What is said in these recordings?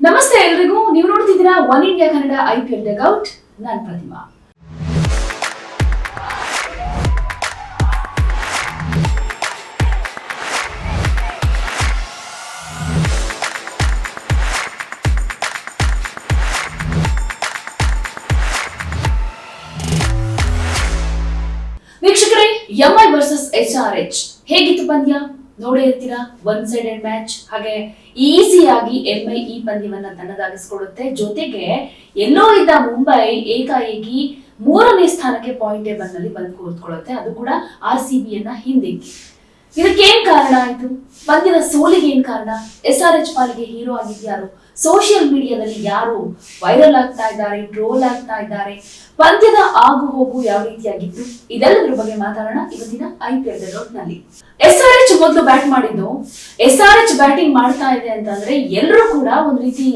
ನಮಸ್ತೆ ಎಲ್ರಿಗೂ. ನೀವು ನೋಡ್ತಿದ್ದೀರಾ one India Kannada I P L dugout ನಾನ್ ಪ್ರತಿಮಾ. ವೀಕ್ಷಕರೇ MI versus H R H ಹೇಗಿತ್ತು ಪಂದ್ಯ? ನೋಡೇ ಇರ್ತೀರಾ ಒನ್ ಸೈಡೆಡ್ ಮ್ಯಾಚ್ ಹಾಗೆ ಈಸಿಯಾಗಿ ಎಂಐ ಈ ಪಂದ್ಯವನ್ನ ತನ್ನದಾಗಿಸ್ಕೊಡುತ್ತೆ. ಜೊತೆಗೆ ಎಲ್ಲೋ ಇದ್ದ ಮುಂಬೈ ಏಕಾಏಕಿ ಮೂರನೇ ಸ್ಥಾನಕ್ಕೆ ಪಾಯಿಂಟ್ ಟೇಬಲ್ನಲ್ಲಿ ಬಂದು ಕೂತ್ಕೊಳ್ಳುತ್ತೆ. ಅದು ಕೂಡ ಆರ್ ಸಿ ಬಿಯನ್ನ ಹಿಂದಿಕ್ಕಿ. ಇದಕ್ಕೇನ್ ಕಾರಣ ಆಯ್ತು? ಪಂದ್ಯದ ಸೋಲಿಗೆ ಏನ್ ಕಾರಣ? ಎಸ್ ಆರ್ ಎಚ್ ಪಾಲಿಗೆ ಹೀರೋ ಆಗಿದ್ಯಾರು ಸೋಷಿಯಲ್ ಮೀಡಿಯಾದಲ್ಲಿ ಯಾರು ವೈರಲ್ ಆಗ್ತಾ ಇದ್ದಾರೆ ಟ್ರೋಲ್ ಆಗ್ತಾ ಇದ್ದಾರೆ, ಪಂದ್ಯದ ಆಗು ಹೋಗು ಯಾವ ರೀತಿಯಾಗಿತ್ತು, ಇದೆಲ್ಲದರ ಬಗ್ಗೆ ಮಾತಾಡೋಣ ಇವತ್ತಿನ ಐ ಪಿ ಎಲ್ನಲ್ಲಿ. ಎಸ್ ಆರ್ ಎಚ್ ಮೊದಲು ಬ್ಯಾಟ್ ಮಾಡಿದ್ದು ಎಸ್ ಆರ್ ಎಚ್ ಬ್ಯಾಟಿಂಗ್ ಮಾಡ್ತಾ ಇದೆ ಅಂತಂದ್ರೆ ಎಲ್ಲರೂ ಕೂಡ ಒಂದ್ ರೀತಿ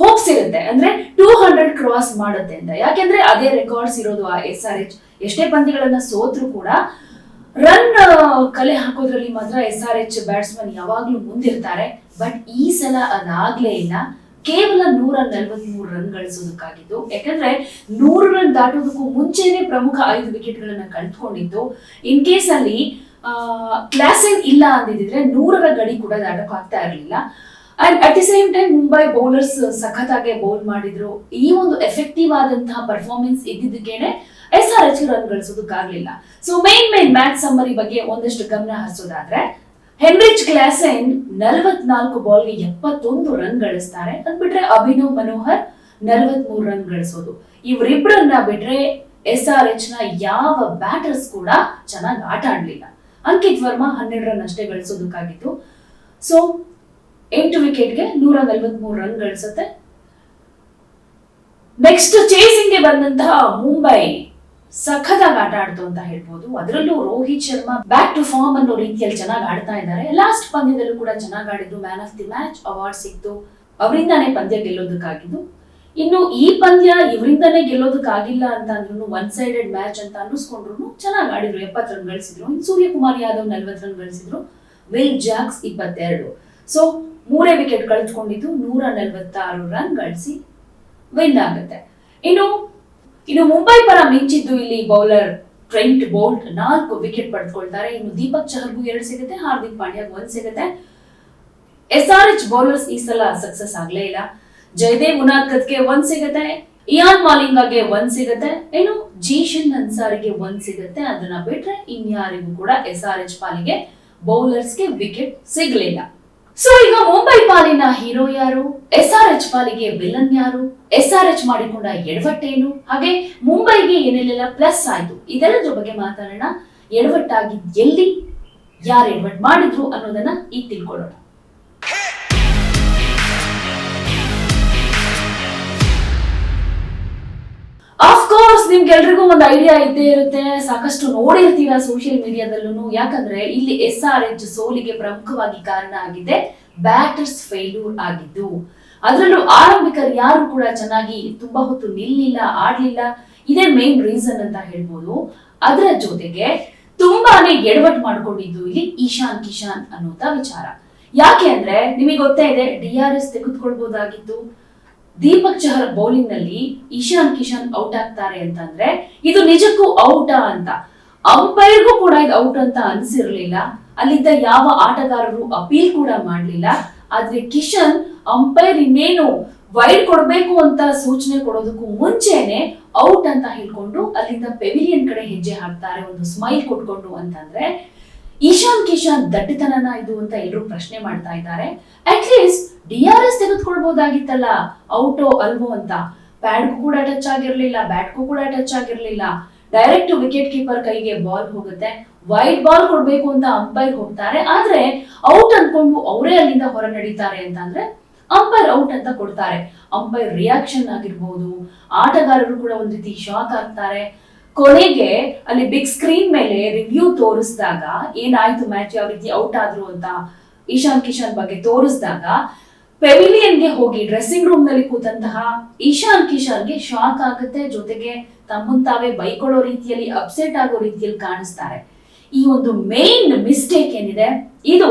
ಹೋಪ್ಸ್ ಇರುತ್ತೆ. ಅಂದ್ರೆ ಟೂ ಹಂಡ್ರೆಡ್ ಕ್ರಾಸ್ ಮಾಡುತ್ತೆ ಅಂತ. ಯಾಕೆಂದ್ರೆ ಅದೇ ರೆಕಾರ್ಡ್ಸ್ ಇರೋದು ಆ ಎಸ್ ಆರ್ ಎಚ್ ಎಷ್ಟೇ ಪಂದ್ಯಗಳನ್ನ ಸೋತ್ರು ಕೂಡ ರನ್ ಕಲೆ ಹಾಕೋದ್ರಲ್ಲಿ ಮಾತ್ರ ಎಸ್ ಆರ್ ಎಚ್ ಬ್ಯಾಟ್ಸ್ಮನ್ ಯಾವಾಗ್ಲೂ ಮುಂದಿರ್ತಾರೆ. ಬಟ್ ಈ ಸಲ ಅದಾಗ್ಲೇ ಇಲ್ಲ. ಕೇವಲ ನೂರ ನಲ್ವತ್ಮೂರು ರನ್ ಗಳಿಸೋದಕ್ಕಾಗಿದ್ದು, ಯಾಕಂದ್ರೆ ನೂರು ರನ್ ದಾಟೋದಕ್ಕೂ ಮುಂಚೆನೆ ಪ್ರಮುಖ ಐದು ವಿಕೆಟ್ ಗಳನ್ನ ಕಳ್ಕೊಂಡಿದ್ದು ಇನ್ ಕೇಸ್ ಅಲ್ಲಿ ಕ್ಲಾಸಿಂಗ್ ಇಲ್ಲ ಅಂದಿದ್ರೆ ನೂರರ ಗಡಿ ಕೂಡ ದಾಟಕ್ಕಾಗ್ತಾ ಇರಲಿಲ್ಲ. And at the same time Mumbai bowlers ಸಖತ್ತಾಗೆ bowl ಮಾಡಿದ್ರು. ಈ ಒಂದು ಎಫೆಕ್ಟಿವ್ ಆದಂತಹ ಪರ್ಫಾರ್ಮೆನ್ಸ್ ಇದ್ದಿದ್ದಕ್ಕೇನೆ S R H run ಗಳಿಸೋದಕ್ಕಾಗ್ಲಿಲ್ಲ. So main main match summary ಬಗ್ಗೆ ಒಂದಷ್ಟು ಗಮನ ಹರಿಸೋದಾದ್ರೆ ಹೆನ್ರಿಚ್ ಕ್ಲಾಸೆನ್ ನಲವತ್ನಾಲ್ಕು ಬಾಲ್ಗೆ ಎಪ್ಪತ್ತೊಂದು ರನ್ ಗಳಿಸ್ತಾರೆ. ಅದ್ ಬಿಟ್ರೆ ಅಭಿನವ್ ಮನೋಹರ್ ನಲವತ್ಮೂರು ರನ್ ಗಳಿಸೋದು. ಇವರಿಬ್ಬರನ್ನ ಬಿಟ್ರೆ ಎಸ್ ಆರ್ ಎಚ್ನ ಯಾವ ಬ್ಯಾಟರ್ಸ್ ಕೂಡ ಚೆನ್ನಾಗಿ ಆಟ ಆಡ್ಲಿಲ್ಲ. ಅಂಕಿತ್ ವರ್ಮಾ ಹನ್ನೆರಡು ರನ್ ಅಷ್ಟೇ ಗಳಿಸೋದಕ್ಕಾಗಿತ್ತು. ಸೊ ಎಂಟು ವಿಕೆಟ್ಗೆ ನೂರ ನಲವತ್ಮೂರು ರನ್ ಗಳಿಸುತ್ತೆ. ನೆಕ್ಸ್ಟ್ ಚೇಸಿಂಗ್ಗೆ ಬಂದಂತಹ ಮುಂಬೈ ಸಖತ್ತಾಗಿ ಆಟ ಆಡ್ತು ಅಂತ ಹೇಳ್ಬೋದು. ಅದರಲ್ಲೂ Rohit Sharma back to form ಅನ್ನೋ ರೀತಿಯಲ್ಲಿ ಚೆನ್ನಾಗಿ ಆಡ್ತಾ ಇದ್ದಾರೆ. ಲಾಸ್ಟ್ ಪಂದ್ಯದಲ್ಲೂ ಕೂಡ ಚೆನ್ನಾಗಿ ಆಡಿದ್ರು man of the match award ಸಿಕ್ತು. ಅವರಿಂದಾನೇ ಪಂದ್ಯ ಗೆಲ್ಲೋದಕ್ಕಾಗಿದ್ದು. ಇನ್ನು ಈ ಪಂದ್ಯ ಇವರಿಂದಾನೇ ಗೆಲ್ಲೋದಕ್ಕಾಗಿಲ್ಲ ಅಂತ ಅಂದ್ರೂ ಒನ್ ಸೈಡೆಡ್ ಮ್ಯಾಚ್ ಅಂತ ಅನ್ನಿಸ್ಕೊಂಡ್ರು ಚೆನ್ನಾಗಿ ಆಡಿದ್ರು. ಎಪ್ಪತ್ತು ರನ್ ಗಳಿಸಿದ್ರು. ಸೂರ್ಯಕುಮಾರ್ ಯಾದವ್ ನಲ್ವತ್ತು ರನ್ ಗಳಿಸಿದ್ರು. ವಿಲ್ ಜಾಕ್ಸ್ ಇಪ್ಪತ್ತೆರಡು. ಸೊ ಮೂರೇ ವಿಕೆಟ್ ಕಳೆದುಕೊಂಡಿದ್ದು ನೂರ ನಲವತ್ತಾರು ರನ್ ಗಳಿಸಿ ವಿನ್ ಆಗುತ್ತೆ. ಇನ್ನು ಇನ್ನು ಮುಂಬೈ ಪರ ಮಿಂಚಿದ್ದು ಇಲ್ಲಿ ಬೌಲರ್ ಟ್ರೆಂಟ್ ಬೋಲ್ಟ್ ನಾಲ್ಕು ವಿಕೆಟ್ ಪಡೆದುಕೊಳ್ತಾರೆ. ಇನ್ನು ದೀಪಕ್ ಚಹರ್ಗೂ ಎರಡು ಸಿಗುತ್ತೆ, ಹಾರ್ದಿಕ್ ಪಾಂಡ್ಯ ಒಂದ್ ಸಿಗುತ್ತೆ. ಎಸ್ ಆರ್ ಎಚ್ ಬೌಲರ್ಸ್ ಈ ಸಲ ಸಕ್ಸಸ್ ಆಗ್ಲೇ ಇಲ್ಲ. ಜಯದೇವ್ ಉನಾದ್ಕತ್ಗೆ ಒಂದ್ ಸಿಗುತ್ತೆ, ಇಯಾನ್ ಮಾಲಿಂಗಾಗೆ ಒಂದ್ ಸಿಗುತ್ತೆ ಏನು ಜೀಶನ್ ಅನ್ಸಾರಿಗೆ ಒಂದ್ ಸಿಗುತ್ತೆ. ಅದನ್ನ ಬಿಟ್ರೆ ಇನ್ಯಾರಿಗೂ ಕೂಡ ಎಸ್ ಆರ್ ಎಚ್ ಪಾಲಿಗೆ ಬೌಲರ್ಸ್ಗೆ ವಿಕೆಟ್ ಸಿಗ್ಲಿಲ್ಲ. ಸೊ ಈಗ ಮುಂಬೈ ಪಾಲಿನ ಹೀರೋ ಯಾರು? ಎಸ್ ಆರ್ ಎಚ್ ಪಾಲಿಗೆ ವಿಲನ್ ಯಾರು? ಎಸ್ ಆರ್ ಎಚ್ ಮಾಡಿಕೊಂಡ ಎಡವಟ್ಟೇನು? ಹಾಗೆ ಮುಂಬೈಗೆ ಏನೆಲ್ಲ ಪ್ಲಸ್ ಆಯ್ತು? ಇದೆಲ್ಲದ್ರ ಬಗ್ಗೆ ಮಾತಾಡೋಣ. ಎಡವಟ್ಟಾಗಿ ಎಲ್ಲಿ, ಯಾರು ಎಡವಟ್ ಮಾಡಿದ್ರು ಅನ್ನೋದನ್ನ ಈಗ ತಿಳ್ಕೊಳ್ಳೋಣ. ನಿಮ್ಗೆಲ್ರಿಗೂ ಒಂದು ಐಡಿಯಾ ಇದ್ದೇ ಇರುತ್ತೆ. ಸಾಕಷ್ಟು ನೋಡಿರ್ತೀರಾ ಸೋಷಿಯಲ್ ಮೀಡಿಯಾದಲ್ಲೂ ಯಾಕಂದ್ರೆ ಇಲ್ಲಿ ಎಸ್ ಆರ್ ಎಚ್ ಸೋಲಿಗೆ ಪ್ರಮುಖವಾಗಿ ಕಾರಣ ಆಗಿದೆ. ಬ್ಯಾಟರ್ಸ್ ಫೇಲ್ಯೂರ್ ಆಗಿದ್ದು. ಅದರಲ್ಲೂ ಆರಂಭಿಕರು ಯಾರು ಕೂಡ ಚೆನ್ನಾಗಿ ತುಂಬಾ ಹೊತ್ತು ನಿಲ್ಲಿಲ್ಲ, ಆಡ್ಲಿಲ್ಲ. ಇದೇ ಮೇನ್ ರೀಸನ್ ಅಂತ ಹೇಳ್ಬೋದು. ಅದರ ಜೊತೆಗೆ ತುಂಬಾನೇ ಎಡವಟ್ ಮಾಡ್ಕೊಂಡಿದ್ದು ಇಲ್ಲಿ ಈಶಾನ್ ಕಿಶಾನ್ ಅನ್ನುವಂತ ವಿಚಾರ. ಯಾಕೆ ಅಂದ್ರೆ ನಿಮಗೆ ಗೊತ್ತೇ ಇದೆ ಡಿ ಆರ್ ಎಸ್ ತೆಗೆದುಕೊಳ್ಬಹುದಾಗಿತ್ತು ದೀಪಕ್ ಚಹರ್ ಬೌಲಿಂಗ್ನಲ್ಲಿ ಇಶಾನ್ ಕಿಶನ್ ಔಟ್ ಆಗ್ತಾರೆ ಅಂತಂದ್ರೆ ಇದು ನಿಜಕ್ಕೂ ಔಟಾ ಅಂತ. ಅಂಪೈರ್ಗೂ ಕೂಡ ಇದು ಔಟ್ ಅಂತ ಅನ್ಸಿರ್ಲಿಲ್ಲ. ಅಲ್ಲಿದ್ದ ಯಾವ ಆಟಗಾರರು ಅಪೀಲ್ ಕೂಡ ಮಾಡ್ಲಿಲ್ಲ. ಆದ್ರೆ ಕಿಶನ್ ಅಂಪೈರ್ ಇನ್ನೇನು ವೈಡ್ ಕೊಡ್ಬೇಕು ಅಂತ ಸೂಚನೆ ಕೊಡೋದಕ್ಕೂ ಮುಂಚೆನೆ ಔಟ್ ಅಂತ ಹೇಳ್ಕೊಂಡು ಅಲ್ಲಿಂದ ಪೆವಿಲಿಯನ್ ಕಡೆ ಹೆಜ್ಜೆ ಹಾಕ್ತಾರೆ, ಒಂದು ಸ್ಮೈಲ್ ಕೊಟ್ಕೊಂಡು ಅಂತಂದ್ರೆ ಈಶಾನ್ ಕಿಶಾನ್ ದಟ್ಟಿತನನ ಇದು ಅಂತ ಎಲ್ಲರೂ ಪ್ರಶ್ನೆ ಮಾಡ್ತಾ ಇದ್ದಾರೆ. At least D R S ತೆಗೆದುಕೊಳ್ಬಹುದಾಗಿತ್ತಲ್ಲ ಔಟೋ ಅಲ್ವೋ ಅಂತ. ಪ್ಯಾಡ್ಗೂ ಕೂಡ ಟಚ್ ಆಗಿರ್ಲಿಲ್ಲ ಬ್ಯಾಟ್ಗೂ ಕೂಡ ಟಚ್ ಆಗಿರ್ಲಿಲ್ಲ. ಡೈರೆಕ್ಟ್ ವಿಕೆಟ್ ಕೀಪರ್ ಕೈಗೆ ಬಾಲ್ ಹೋಗುತ್ತೆ. ವೈಡ್ ಬಾಲ್ ಕೊಡ್ಬೇಕು ಅಂತ ಅಂಪೈರ್ ಹೋಗ್ತಾರೆ. ಆದ್ರೆ ಔಟ್ ಅನ್ಕೊಂಡು ಅವರೇ ಅಲ್ಲಿಂದ ಹೊರ ನಡೀತಾರೆ ಅಂತ ಅಂದ್ರೆ ಅಂಪೈರ್ ಔಟ್ ಅಂತ ಕೊಡ್ತಾರೆ. ಅಂಪೈರ್ ರಿಯಾಕ್ಷನ್ ಆಗಿರ್ಬೋದು. ಆಟಗಾರರು ಕೂಡ ಒಂದ್ ರೀತಿ ಶಾಕ್ ಆಗ್ತಾರೆ. ಕೊನೆಗೆ ಅಲ್ಲಿ ಬಿಗ್ ಸ್ಕ್ರೀನ್ ಮೇಲೆ ರಿವ್ಯೂ ತೋರಿಸಿದಾಗ ಏನಾಯ್ತು ಮ್ಯಾಚ್ ಯಾವ ರೀತಿ ಔಟ್ ಆದ್ರು ಅಂತ ಈಶಾನ್ ಕಿಶನ್ ಬಗ್ಗೆ ತೋರಿಸಿದಾಗ ಪೆವಿಲಿಯನ್ಗೆ ಹೋಗಿ ಡ್ರೆಸ್ಸಿಂಗ್ ರೂಮ್ನಲ್ಲಿ ಕೂತಂತಹ ಈಶಾನ್ ಕಿಶನ್ಗೆ ಶಾಕ್ ಆಗುತ್ತೆ. ಜೊತೆಗೆ ತಮ್ಮನ್ ತಾವೇ ಬೈಕೊಳ್ಳೋ ರೀತಿಯಲ್ಲಿ ಅಪ್ಸೆಟ್ ಆಗೋ ರೀತಿಯಲ್ಲಿ ಕಾಣಿಸ್ತಾರೆ. ಈ ಒಂದು ಮೇನ್ ಮಿಸ್ಟೇಕ್ ಏನಿದೆ? ಇದು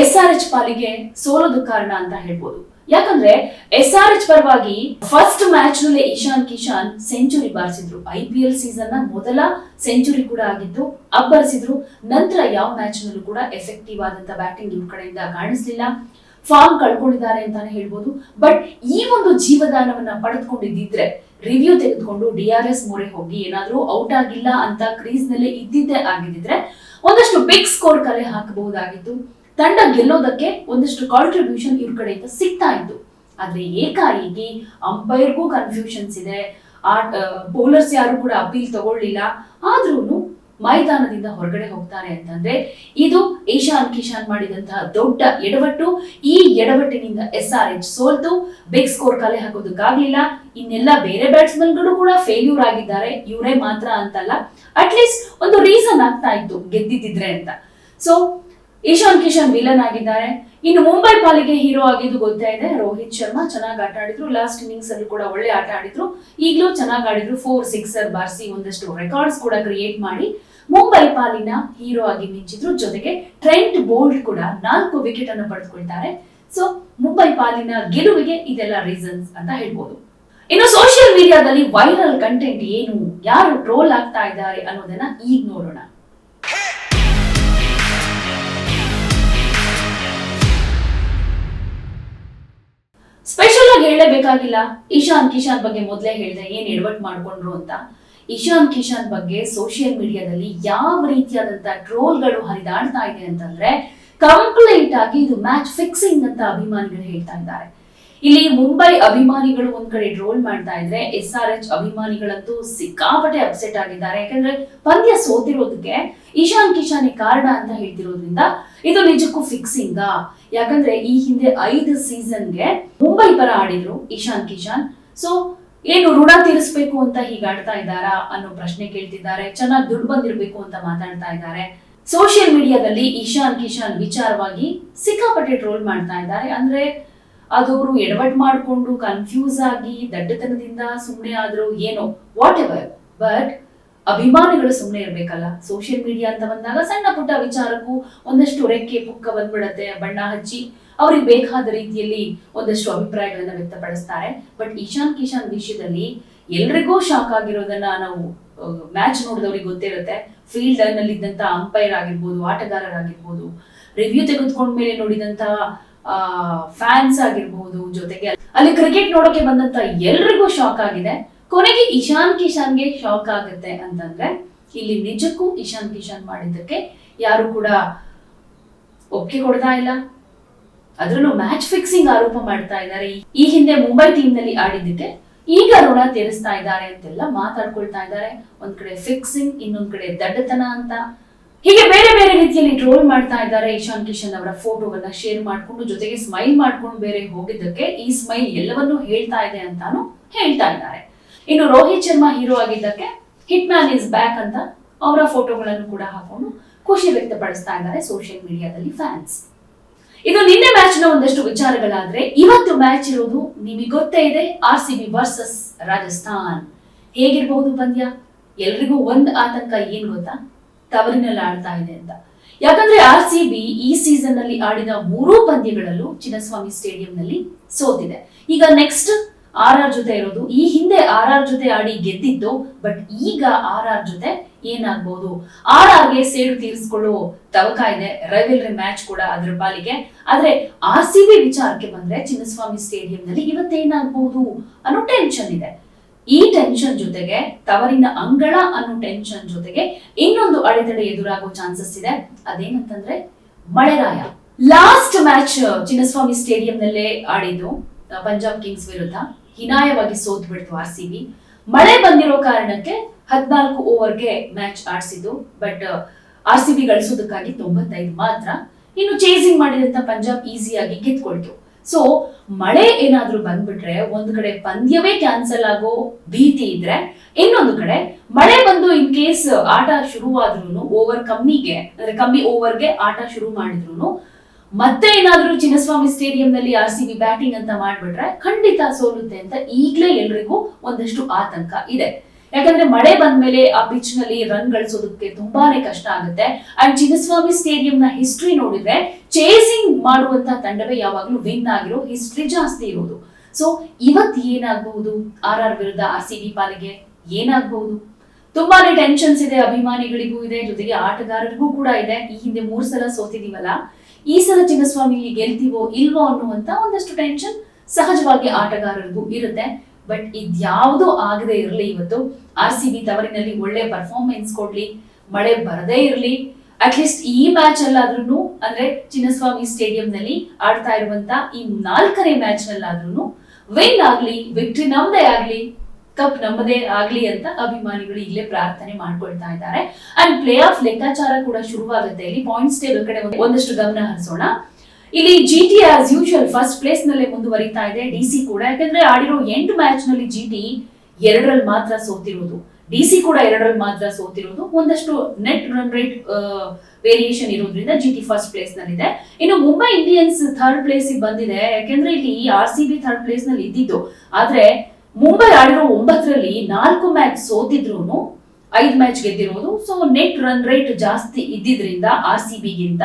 ಎಸ್ ಆರ್ ಎಚ್ ಪಾಲಿಗೆ ಸೋಲೋದು ಕಾರಣ ಅಂತ ಹೇಳ್ಬೋದು. ಯಾಕಂದ್ರೆ ಎಸ್ ಆರ್ ಎಚ್ ಪರವಾಗಿ ಫಸ್ಟ್ ಮ್ಯಾಚ್ನಲ್ಲಿ ಇಶಾನ್ ಕಿಶಾನ್ ಸೆಂಚುರಿ ಬಾರಿಸಿದ್ರು. ಐ ಪಿ ಎಲ್ ಸೀಸನ್ನ ಮೊದಲ ಸೆಂಚುರಿ ಕೂಡ ಆಗಿತ್ತು. ಅಬ್ಬರಿಸಿದ್ರು ನಂತರ ಯಾವ ಮ್ಯಾಚ್ ನಲ್ಲೂ ಕೂಡ ಎಫೆಕ್ಟಿವ್ ಆದಂತ ಬ್ಯಾಟಿಂಗ್ ಇವ್ರ ಕಡೆಯಿಂದ ಕಾಣಿಸ್ಲಿಲ್ಲ. ಫಾರ್ಮ್ ಕಳ್ಕೊಂಡಿದ್ದಾರೆ ಅಂತಾನೆ ಹೇಳ್ಬೋದು. ಬಟ್ ಈ ಒಂದು ಜೀವದಾನವನ್ನ ಪಡೆದುಕೊಂಡಿದ್ದಿದ್ರೆ ರಿವ್ಯೂ ತೆಗೆದುಕೊಂಡು ಡಿ ಆರ್ ಎಸ್ ಮೊರೆ ಹೋಗಿ ಏನಾದ್ರೂ ಔಟ್ ಆಗಿಲ್ಲ ಅಂತ ಕ್ರೀಸ್ನಲ್ಲಿ ಇದ್ದಿದ್ದೇ ಆಗಿದ್ದಿದ್ರೆ, ಒಂದಷ್ಟು ಬಿಗ್ ಸ್ಕೋರ್ ಕಲೆ ಹಾಕಬಹುದಾಗಿತ್ತು. ತಂಡ ಗೆಲ್ಲೋದಕ್ಕೆ ಒಂದಿಷ್ಟು ಕಾಂಟ್ರಿಬ್ಯೂಷನ್ ಇವ್ರ ಕಡೆಯಿಂದ ಸಿಗ್ತಾ ಇತ್ತು. ಆದ್ರೆ ಏಕಾಏಕಿ ಅಂಪೈರ್ಗೂ ಕನ್ಫ್ಯೂಷನ್ಸ್ ಇದೆ. ಆ ಬೌಲರ್ಸ್ ಯಾರು ಕೂಡ ಅಪೀಲ್ ತಗೊಳ್ಳಿಲ್ಲ. ಆದ್ರೂ ಮೈದಾನದಿಂದ ಹೊರಗಡೆ ಹೋಗ್ತಾರೆ ಅಂತಂದ್ರೆ ಇದು ಈಶಾನ್ ಕಿಶಾನ್ ಮಾಡಿದಂತಹ ದೊಡ್ಡ ಎಡವಟ್ಟು. ಈ ಎಡವಟ್ಟಿನಿಂದ ಎಸ್ ಆರ್ ಎಚ್ ಸೋಲ್ತು. ಬಿಗ್ ಸ್ಕೋರ್ ಕಲೆ ಹಾಕೋದಕ್ಕಾಗ್ಲಿಲ್ಲ. ಇನ್ನೆಲ್ಲ ಬೇರೆ ಬ್ಯಾಟ್ಸ್ಮನ್ಗಳು ಕೂಡ ಫೇಲ್ಯೂರ್ ಆಗಿದ್ದಾರೆ. ಇವರೇ ಮಾತ್ರ ಅಂತಲ್ಲ. ಅಟ್ಲೀಸ್ಟ್ ಒಂದು ರೀಸನ್ ಆಗ್ತಾ ಇತ್ತು ಗೆದ್ದಿದ್ದಿದ್ರೆ ಅಂತ. ಸೊ ಈಶಾನ್ ಕಿಶನ್ ವಿಲನ್ ಆಗಿದ್ದಾರೆ. ಇನ್ನು ಮುಂಬೈ ಪಾಲಿಗೆ ಹೀರೋ ಆಗಿದ್ದು ಗೊತ್ತೇ ಇದೆ. ರೋಹಿತ್ ಶರ್ಮಾ ಚೆನ್ನಾಗಿ ಆಟ ಆಡಿದ್ರು. ಲಾಸ್ಟ್ ಇನ್ನಿಂಗ್ಸ್ ಅಲ್ಲಿ ಕೂಡ ಒಳ್ಳೆ ಆಟ ಆಡಿದ್ರು. ಈಗಲೂ ಚೆನ್ನಾಗಿ ಆಡಿದ್ರು. ಫೋರ್ ಸಿಕ್ಸರ್ ಬಾರಿಸಿ ಒಂದಷ್ಟು ರೆಕಾರ್ಡ್ಸ್ ಕೂಡ ಕ್ರಿಯೇಟ್ ಮಾಡಿ ಮುಂಬೈ ಪಾಲಿನ ಹೀರೋ ಆಗಿ ಮಿಂಚಿದ್ರು. ಜೊತೆಗೆ ಟ್ರೆಂಟ್ ಬೋಲ್ಟ್ ಕೂಡ ನಾಲ್ಕು ವಿಕೆಟ್ ಅನ್ನು ಪಡೆದುಕೊಳ್ತಾರೆ. ಸೊ ಮುಂಬೈ ಪಾಲಿನ ಗೆಲುವಿಗೆ ಇದೆಲ್ಲ ರೀಸನ್ಸ್ ಅಂತ ಹೇಳ್ಬೋದು. ಇನ್ನು ಸೋಷಿಯಲ್ ಮೀಡಿಯಾದಲ್ಲಿ ವೈರಲ್ ಕಂಟೆಂಟ್ ಏನು? ಯಾರು ಟ್ರೋಲ್ ಆಗ್ತಾ ಇದ್ದಾರೆ ಅನ್ನೋದನ್ನ ಈಗ ನೋಡೋಣ. ಸ್ಪೆಷಲ್ ಆಗಿ ಹೇಳಬೇಕಾಗಿಲ್ಲ ಇಶಾನ್ ಕಿಶಾನ್ ಬಗ್ಗೆ ಮೊದಲೇ ಹೇಳಿದೆ, ಏನ್ ಎಡವಟ್ ಮಾಡ್ಕೊಂಡ್ರು ಅಂತ. ಇಶಾನ್ ಕಿಶಾನ್ ಬಗ್ಗೆ ಸೋಷಿಯಲ್ ಮೀಡಿಯಾದಲ್ಲಿ ಯಾವ ರೀತಿಯಾದಂತ ಟ್ರೋಲ್ಗಳು ಹರಿದಾಡ್ತಾ ಇದೆ ಅಂತಂದ್ರೆ ಕಂಪ್ಲೀಟ್ ಆಗಿ ಇದು ಮ್ಯಾಚ್ ಫಿಕ್ಸಿಂಗ್ ಅಂತ ಅಭಿಮಾನಿಗಳು ಹೇಳ್ತಾ ಇದ್ದಾರೆ. ಇಲ್ಲಿ ಮುಂಬೈ ಅಭಿಮಾನಿಗಳು ಒಂದ್ ಕಡೆ ಟ್ರೋಲ್ ಮಾಡ್ತಾ ಇದ್ರೆ ಎಸ್ ಆರ್ ಎಚ್ ಅಭಿಮಾನಿಗಳಂತೂ ಸಿಕ್ಕಾಪಟ್ಟೆ ಅಪ್ಸೆಟ್ ಆಗಿದ್ದಾರೆ. ಯಾಕಂದ್ರೆ ಪಂದ್ಯ ಸೋತಿರೋದಕ್ಕೆ ಇಶಾನ್ ಕಿಶಾನ್ ಕಾರಣ ಅಂತ ಹೇಳ್ತಿರೋದ್ರಿಂದ ಇದು ನಿಜಕ್ಕೂ ಫಿಕ್ಸಿಂಗ ಯಾಕಂದ್ರೆ ಈ ಹಿಂದೆ ಐದು ಸೀಸನ್ಗೆ ಮುಂಬೈ ಪರ ಆಡಿದ್ರು ಇಶಾನ್ ಕಿಶಾನ್. ಸೊ ಏನು ಋಣ ತೀರಿಸ್ಬೇಕು ಅಂತ ಹೀಗೆ ಆಡ್ತಾ ಇದ್ದಾರಾ ಅನ್ನೋ ಪ್ರಶ್ನೆ ಕೇಳ್ತಿದ್ದಾರೆ. ಚೆನ್ನಾಗಿ ದುಡ್ಡು ಬಂದಿರ್ಬೇಕು ಅಂತ ಮಾತಾಡ್ತಾ ಇದ್ದಾರೆ. ಸೋಷಿಯಲ್ ಮೀಡಿಯಾದಲ್ಲಿ ಇಶಾನ್ ಕಿಶಾನ್ ವಿಚಾರವಾಗಿ ಸಿಕ್ಕಾಪಟ್ಟೆ ಟ್ರೋಲ್ ಮಾಡ್ತಾ ಇದ್ದಾರೆ. ಅಂದ್ರೆ ಅದವರು ಎಡವಟ್ ಮಾಡಿಕೊಂಡು ಕನ್ಫ್ಯೂಸ್ ಆಗಿ ದಡ್ಡತನದಿಂದ ಸುಮ್ಮನೆ ಆದ್ರೂ ಏನೋ ವಾಟ್ ಎವರ್ ಬಟ್ ಅಭಿಮಾನಿಗಳು ಸುಮ್ಮನೆ ಇರ್ಬೇಕಲ್ಲ. ಸೋಷಿಯಲ್ ಮೀಡಿಯಾ ಅಂತ ಬಂದಾಗ ಸಣ್ಣ ಪುಟ್ಟ ವಿಚಾರಕ್ಕೂ ಒಂದಷ್ಟು ರೆಕ್ಕೆ ಪುಕ್ಕ ಬಂದ್ಬಿಡತ್ತೆ, ಬಣ್ಣ ಹಚ್ಚಿ. ಅವ್ರಿಗೆ ಬೇಕಾದ ರೀತಿಯಲ್ಲಿ ಒಂದಷ್ಟು ಅಭಿಪ್ರಾಯಗಳನ್ನ ವ್ಯಕ್ತಪಡಿಸ್ತಾರೆ. ಬಟ್ ಇಶಾನ್ ಕಿಶಾನ್ ವಿಷಯದಲ್ಲಿ ಎಲ್ರಿಗೂ ಶಾಕ್ ಆಗಿರೋದನ್ನ ನಾವು ಮ್ಯಾಚ್ ನೋಡಿದವ್ರಿಗೆ ಗೊತ್ತಿರುತ್ತೆ. ಫೀಲ್ಡ್ನಲ್ಲಿ ಇದ್ದಂತ ಅಂಪೈರ್ ಆಗಿರ್ಬೋದು, ಆಟಗಾರರಾಗಿರ್ಬೋದು ರಿವ್ಯೂ ತೆಗೆದುಕೊಂಡ್ಮೇಲೆ ನೋಡಿದಂತ ಫ್ಯಾನ್ಸ್ ಆಗಿರ್ಬಹುದು ಜೊತೆಗೆ ಅಲ್ಲಿ ಕ್ರಿಕೆಟ್ ನೋಡೋಕೆ ಬಂದಂತ ಎಲ್ರಿಗೂ ಶಾಕ್ ಆಗಿದೆ. ಕೊನೆಗೆ ಇಶಾನ್ ಕಿಶಾನ್ಗೆ ಶಾಕ್ ಆಗುತ್ತೆ ಅಂತಂದ್ರೆ ಇಲ್ಲಿ ನಿಜಕ್ಕೂ ಇಶಾನ್ ಕಿಶಾನ್ ಮಾಡಿದ್ದಕ್ಕೆ ಯಾರು ಕೂಡ ಒಪ್ಪಿಗೆ ಕೊಡ್ತಾ ಇಲ್ಲ. ಅದ್ರಲ್ಲೂ ಮ್ಯಾಚ್ ಫಿಕ್ಸಿಂಗ್ ಆರೋಪ ಮಾಡ್ತಾ ಇದ್ದಾರೆ. ಈ ಹಿಂದೆ ಮುಂಬೈ ಟೀಮ್ನಲ್ಲಿ ಆಡಿದ್ದಕ್ಕೆ ಈಗ ಋಣ ತೀರಿಸ್ತಾ ಇದ್ದಾರೆ ಅಂತೆಲ್ಲ ಮಾತಾಡ್ಕೊಳ್ತಾ ಇದ್ದಾರೆ. ಒಂದ್ ಕಡೆ ಫಿಕ್ಸಿಂಗ್ ಇನ್ನೊಂದ್ ಕಡೆ ದಡ್ಡತನ ಅಂತ ಹೀಗೆ ಬೇರೆ ಬೇರೆ ರೀತಿಯಲ್ಲಿ ಟ್ರೋಲ್ ಮಾಡ್ತಾ ಇದ್ದಾರೆ ಇಶಾನ್ ಕಿಶನ್ ಅವರ ಫೋಟೋವನ್ನ ಶೇರ್ ಮಾಡ್ಕೊಂಡು, ಜೊತೆಗೆ ಸ್ಮೈಲ್ ಮಾಡ್ಕೊಂಡು ಬೇರೆ ಹೋಗಿದ್ದಕ್ಕೆ ಈ ಸ್ಮೈಲ್ ಎಲ್ಲವನ್ನೂ ಹೇಳ್ತಾ ಇದೆ ಅಂತಾನು ಹೇಳ್ತಾ ಇದ್ದಾರೆ. ಇನ್ನು ರೋಹಿತ್ ಶರ್ಮಾ ಹೀರೋ ಆಗಿದ್ದಕ್ಕೆ ಹಿಟ್ ಮ್ಯಾನ್ ಇಸ್ ಬ್ಯಾಕ್ ಅಂತ ಅವರ ಫೋಟೋಗಳನ್ನು ಕೂಡ ಹಾಕೊಂಡು ಖುಷಿ ವ್ಯಕ್ತಪಡಿಸ್ತಾ ಇದ್ದಾರೆ ಸೋಷಿಯಲ್ ಮೀಡಿಯಾದಲ್ಲಿ ಫ್ಯಾನ್ಸ್ ಇದು ನಿನ್ನೆ ಮ್ಯಾಚ್ನ ಒಂದಷ್ಟು ವಿಚಾರಗಳಾದ್ರೆ, ಇವತ್ತು ಮ್ಯಾಚ್ ಇರೋದು ನಿಮಗೆ ಗೊತ್ತೇ ಇದೆ R C B versus Rajasthan. ಹೇಗಿರಬಹುದು ಪಂದ್ಯ? ಎಲ್ರಿಗೂ ಒಂದ್ ಆತಂಕ ಏನ್ ಗೊತ್ತಾ? ತವರಿನಲ್ಲಿ ಆಡ್ತಾ ಇದೆ ಅಂತ. ಯಾಕಂದ್ರೆ ಆರ್ ಸಿ ಬಿ ಈ ಸೀಸನ್ನಲ್ಲಿ ಆಡಿದ ಮೂರೂ ಪಂದ್ಯಗಳಲ್ಲೂ ಚಿನ್ನಸ್ವಾಮಿ ಸ್ಟೇಡಿಯಂ ನಲ್ಲಿ ಸೋತಿದೆ. ಈಗ ನೆಕ್ಸ್ಟ್ ಆರ್ ಆರ್ ಜೊತೆ ಇರೋದು, ಈ ಹಿಂದೆ ಆರ್ ಆರ್ ಜೊತೆ ಆಡಿ ಗೆದ್ದಿತ್ತು ಬಟ್ ಈಗ ಆರ್ ಆರ್ ಜೊತೆ ಏನಾಗ್ಬೋದು? ಆರ್ ಆರ್ಗೆ ಸೇಡು ತೀರಿಸ್ಕೊಳ್ಳೋ ತವಕ ಇದೆ ರೈವಲ್ರಿ ಮ್ಯಾಚ್ ಕೂಡ ಅದ್ರ ಪಾಲಿಗೆ. ಆದ್ರೆ ಆರ್ ಸಿ ಬಿ ವಿಚಾರಕ್ಕೆ ಬಂದ್ರೆ ಚಿನ್ನಸ್ವಾಮಿ ಸ್ಟೇಡಿಯಂ ನಲ್ಲಿ ಇವತ್ತೇನಾಗ್ಬಹುದು ಅನ್ನೋ ಟೆನ್ಷನ್ ಇದೆ. ಈ ಟೆನ್ಷನ್ ಜೊತೆಗೆ, ತವರಿನ ಅಂಗಳ ಅನ್ನೋ ಟೆನ್ಷನ್ ಜೊತೆಗೆ ಇನ್ನೊಂದು ಅಡೆತಡೆ ಎದುರಾಗೋ ಚಾನ್ಸಸ್ ಇದೆ. ಅದೇನಂತಂದ್ರೆ, ಮಳೆರಾಯ. ಲಾಸ್ಟ್ ಮ್ಯಾಚ್ ಚಿನ್ನಸ್ವಾಮಿ ಸ್ಟೇಡಿಯಂ ನಲ್ಲೇ ಆಡಿದ್ದು ಪಂಜಾಬ್ ಕಿಂಗ್ಸ್ ವಿರುದ್ಧ. ಹಿನಾಯವಾಗಿ ಸೋತ್ ಬಿಡ್ತು ಆರ್ ಸಿ ಬಿ ಮಳೆ ಬಂದಿರೋ ಕಾರಣಕ್ಕೆ ಹದಿನಾಲ್ಕು ಓವರ್ಗೆ ಮ್ಯಾಚ್ ಆಡಿಸಿದ್ದು. ಬಟ್ ಆರ್ ಸಿ ಬಿ ಗಳಿಸೋದಕ್ಕಾಗಿ ತೊಂಬತ್ತೈದು ಮಾತ್ರ. ಇನ್ನು ಚೇಸಿಂಗ್ ಮಾಡಿದಂತ ಪಂಜಾಬ್ ಈಸಿಯಾಗಿ ಗೆದ್ಕೊಳ್ತು. ಸೊ ಮಳೆ ಏನಾದ್ರೂ ಬಂದ್ಬಿಟ್ರೆ ಒಂದ್ ಕಡೆ ಪಂದ್ಯವೇ ಕ್ಯಾನ್ಸಲ್ ಆಗೋ ಭೀತಿ ಇದ್ರೆ ಇನ್ನೊಂದು ಕಡೆ ಮಳೆ ಬಂದು ಇನ್ ಕೇಸ್ ಆಟ ಶುರುವಾದ್ರೂ ಓವರ್ ಕಮ್ಮಿಗೆ, ಅಂದ್ರೆ ಕಮ್ಮಿ ಓವರ್ಗೆ ಆಟ ಶುರು ಮಾಡಿದ್ರು ಮತ್ತೆ ಏನಾದ್ರೂ ಚಿನ್ನಸ್ವಾಮಿ ಸ್ಟೇಡಿಯಂ ನಲ್ಲಿ ಆರ್ ಸಿ ಬಿ ಬ್ಯಾಟಿಂಗ್ ಅಂತ ಮಾಡ್ಬಿಟ್ರೆ ಖಂಡಿತ ಸೋಲುತ್ತೆ ಅಂತ ಈಗ್ಲೇ ಎಲ್ರಿಗೂ ಒಂದಷ್ಟು ಆತಂಕ ಇದೆ. ಯಾಕಂದ್ರೆ ಮಳೆ ಬಂದ್ಮೇಲೆ ಆ ಪಿಚ್ನಲ್ಲಿ ರನ್ ಗಳಿಸೋದಕ್ಕೆ ತುಂಬಾನೇ ಕಷ್ಟ ಆಗುತ್ತೆ. ಅಂಡ್ ಚಿನ್ನಸ್ವಾಮಿ ಸ್ಟೇಡಿಯಂ ನ ಹಿಸ್ಟ್ರಿ ನೋಡಿದ್ರೆ ಚೇಸಿಂಗ್ ಮಾಡುವಂತ ತಂಡವೇ ಯಾವಾಗ್ಲೂ ವಿನ್ ಆಗಿರೋ ಹಿಸ್ಟ್ರಿ ಜಾಸ್ತಿ ಇರೋದು. ಸೊ ಇವತ್ ಏನಾಗಬಹುದು? ಆರ್ ಆರ್ ವಿರುದ್ಧ ಆರ್ ಸಿ ಬಿ ಪಾಲಿಗೆ ಏನಾಗಬಹುದು? ತುಂಬಾನೇ ಟೆನ್ಷನ್ಸ್ ಇದೆ, ಅಭಿಮಾನಿಗಳಿಗೂ ಇದೆ, ಜೊತೆಗೆ ಆಟಗಾರರಿಗೂ ಕೂಡ ಇದೆ. ಈ ಹಿಂದೆ ಮೂರು ಸಲ ಸೋತಿದೀವಲ್ಲ? ಈ ಸಲ ಚಿನ್ನಸ್ವಾಮಿ ಗೆಲ್ತೀವೋ ಇಲ್ವೋ ಅನ್ನುವಂತ ಒಂದಷ್ಟು ಟೆನ್ಷನ್ ಸಹಜವಾಗಿ ಆಟಗಾರರಿಗೂ ಇರುತ್ತೆ. ಬಟ್ ಇದ್ಯಾವುದೂ ಆಗದೆ ಇರಲಿ ಇವತ್ತು ಆರ್ ಸಿ ಬಿ ತವರಿನಲ್ಲಿ ಒಳ್ಳೆ ಪರ್ಫಾರ್ಮೆನ್ಸ್ ಕೊಡ್ಲಿ, ಮಳೆ ಬರದೇ ಇರಲಿ ಅಟ್ಲೀಸ್ಟ್ ಈ ಮ್ಯಾಚ್ ಅಲ್ಲಾದ್ರೂ ಅಂದ್ರೆ ಚಿನ್ನಸ್ವಾಮಿ ಸ್ಟೇಡಿಯಂ ನಲ್ಲಿ ಆಡ್ತಾ ಇರುವಂತ ಈ ನಾಲ್ಕನೇ ಮ್ಯಾಚ್ ನಲ್ಲಾದ್ರೂ ವಿನ್ ಆಗ್ಲಿ ವಿಕ್ಟ್ರಿ ನಮ್ದೇ ಆಗ್ಲಿ ಕಪ್ ನಮ್ಮದೇ ಆಗ್ಲಿ ಅಂತ ಅಭಿಮಾನಿಗಳು ಈಗಲೇ ಪ್ರಾರ್ಥನೆ ಮಾಡ್ಕೊಳ್ತಾ ಇದ್ದಾರೆ. ಅಂಡ್ ಪ್ಲೇ ಆಫ್ ಲೆಕ್ಕಾಚಾರ ಕೂಡ ಶುರುವಾಗುತ್ತೆ ಇಲ್ಲಿ. ಪಾಯಿಂಟ್ಸ್ ಟೇಬಲ್ ಕಡೆ ಒಂದಷ್ಟು ಗಮನ ಹರಿಸೋಣ. ಇಲ್ಲಿ G T as usual first place ನಲ್ಲೇ ಮುಂದುವರಿತಾ ಇದೆ. ಡಿ ಸಿ ಕೂಡ. ಯಾಕಂದ್ರೆ ಆಡಿರೋ ಎಂಟು ಮ್ಯಾಚ್ನಲ್ಲಿ ಜಿ ಟಿ ಎರಡರಲ್ಲಿ ಮಾತ್ರ ಸೋತಿರುವುದು ಡಿ ಸಿ ಕೂಡ ಎರಡರಲ್ಲಿ ಮಾತ್ರ ಸೋತಿರೋದು. ಒಂದಷ್ಟು ನೆಟ್ ರನ್ ರೇಟ್ ವೇರಿಯೇಷನ್ ಇರೋದ್ರಿಂದ ಜಿ ಟಿ ಫಸ್ಟ್ ಪ್ಲೇಸ್ ನಲ್ಲಿದೆ. ಇನ್ನು ಮುಂಬೈ ಇಂಡಿಯನ್ಸ್ ಥರ್ಡ್ ಪ್ಲೇಸ್ ಬಂದಿದೆ. ಯಾಕಂದ್ರೆ ಇಲ್ಲಿ ಆರ್ ಸಿ ಬಿ ಥರ್ಡ್ ಪ್ಲೇಸ್ನಲ್ಲಿ ಇದ್ದಿದ್ದು. ಆದ್ರೆ ಮುಂಬೈ ಆಡಿರೋ ಒಂಬತ್ತರಲ್ಲಿ ನಾಲ್ಕು ಮ್ಯಾಚ್ ಸೋತಿದ್ರು ಐದು ಮ್ಯಾಚ್ ಗೆದ್ದಿರೋದು. ಸೊ ನೆಟ್ ರನ್ ರೇಟ್ ಜಾಸ್ತಿ ಇದ್ದಿದ್ರಿಂದ ಆರ್ ಸಿ ಬಿಗಿಂತ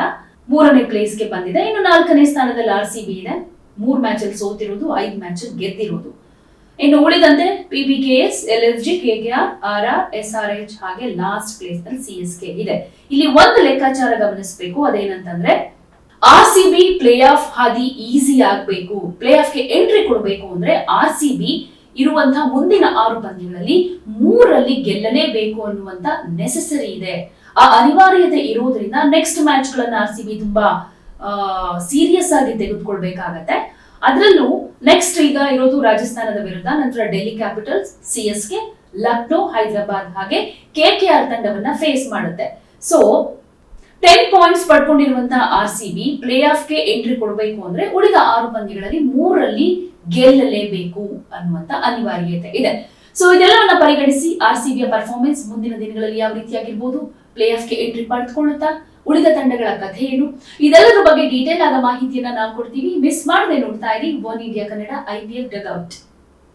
ಮೂರನೇ ಪ್ಲೇಸ್ಗೆ ಬಂದಿದೆ. ಇನ್ನು ನಾಲ್ಕನೇ ಸ್ಥಾನದಲ್ಲಿ ಆರ್ ಸಿ ಬಿ ಇದೆ. ಮೂರ್ ಮ್ಯಾಚ್ ಅಲ್ಲಿ ಸೋತಿರೋದು, ಐದು ಮ್ಯಾಚ್ ಗೆದ್ದಿರೋದು. ಇನ್ನು ಉಳಿದಂತೆ P B K S L S G K K R R R S R H ಹಾಗೆ ಲಾಸ್ಟ್ ಪ್ಲೇಸ್ನಲ್ಲಿ ಸಿ ಎಸ್ ಕೆ ಇದೆ. ಇಲ್ಲಿ ಒಂದು ಲೆಕ್ಕಾಚಾರ ಗಮನಿಸಬೇಕು. ಅದೇನಂತಂದ್ರೆ R C B play off ಹಾದಿ ಈಸಿ ಆಗ್ಬೇಕು. ಪ್ಲೇ ಆಫ್ಗೆ ಎಂಟ್ರಿ ಕೊಡಬೇಕು ಅಂದ್ರೆ ಆರ್ ಸಿ ಬಿ ಇರುವಂತಹ ಮುಂದಿನ ಆರು ಪಂದ್ಯಗಳಲ್ಲಿ ಮೂರಲ್ಲಿ ಗೆಲ್ಲಲೇಬೇಕು ಅನ್ನುವಂತ ನೆಸೆಸರಿ ಇದೆ. ಆ ಅನಿವಾರ್ಯತೆ ಇರೋದ್ರಿಂದ ನೆಕ್ಸ್ಟ್ ಮ್ಯಾಚ್ ಗಳನ್ನ ಆರ್ ಸಿ ಬಿ ತುಂಬಾ ಸೀರಿಯಸ್ ಆಗಿ ತೆಗೆದುಕೊಳ್ಬೇಕಾಗತ್ತೆ. ಅದರಲ್ಲೂ ನೆಕ್ಸ್ಟ್ ಈಗ ಇರೋದು ರಾಜಸ್ಥಾನದ ವಿರುದ್ಧ, ನಂತರ Delhi capitals C S K Lucknow Hyderabad ಹಾಗೆ ಕೆ ಕೆ ಆರ್ ತಂಡವನ್ನ ಫೇಸ್ ಮಾಡುತ್ತೆ. ಸೊ ಟೆನ್ ಪಾಯಿಂಟ್ಸ್ ಪಡ್ಕೊಂಡಿರುವಂತಹ ಆರ್ ಸಿ ಬಿ ಪ್ಲೇ ಆಫ್ಗೆ ಎಂಟ್ರಿ ಕೊಡಬೇಕು ಅಂದ್ರೆ ಉಳಿದ ಆರು ಪಂದ್ಯಗಳಲ್ಲಿ ಮೂರಲ್ಲಿ ಗೆಲ್ಲಲೇಬೇಕು ಅನ್ನುವಂತ ಅನಿವಾರ್ಯತೆ ಇದೆ. ಸೊ ಇದೆಲ್ಲವನ್ನ ಪರಿಗಣಿಸಿ ಆರ್ ಸಿ ಬಿಯ ಪರ್ಫಾರ್ಮೆನ್ಸ್ ಮುಂದಿನ ದಿನಗಳಲ್ಲಿ ಯಾವ ರೀತಿಯಾಗಿರ್ಬೋದು? ಪ್ಲೇ ಆಫ್ಗೆ ಎಂಟ್ರಿ ಪಡೆದುಕೊಳ್ಳುತ್ತಾ ಉಳಿದ ತಂಡಗಳ ಕಥೆ ಏನು? ಇದೆಲ್ಲದರ ಬಗ್ಗೆ ಡೀಟೇಲ್ ಆದ ಮಾಹಿತಿಯನ್ನ ನಾವು ಕೊಡ್ತೀವಿ ಮಿಸ್ ಮಾಡದೆ ನೋಡ್ತಾ ಇರಿ. One India Kannada I P L dugout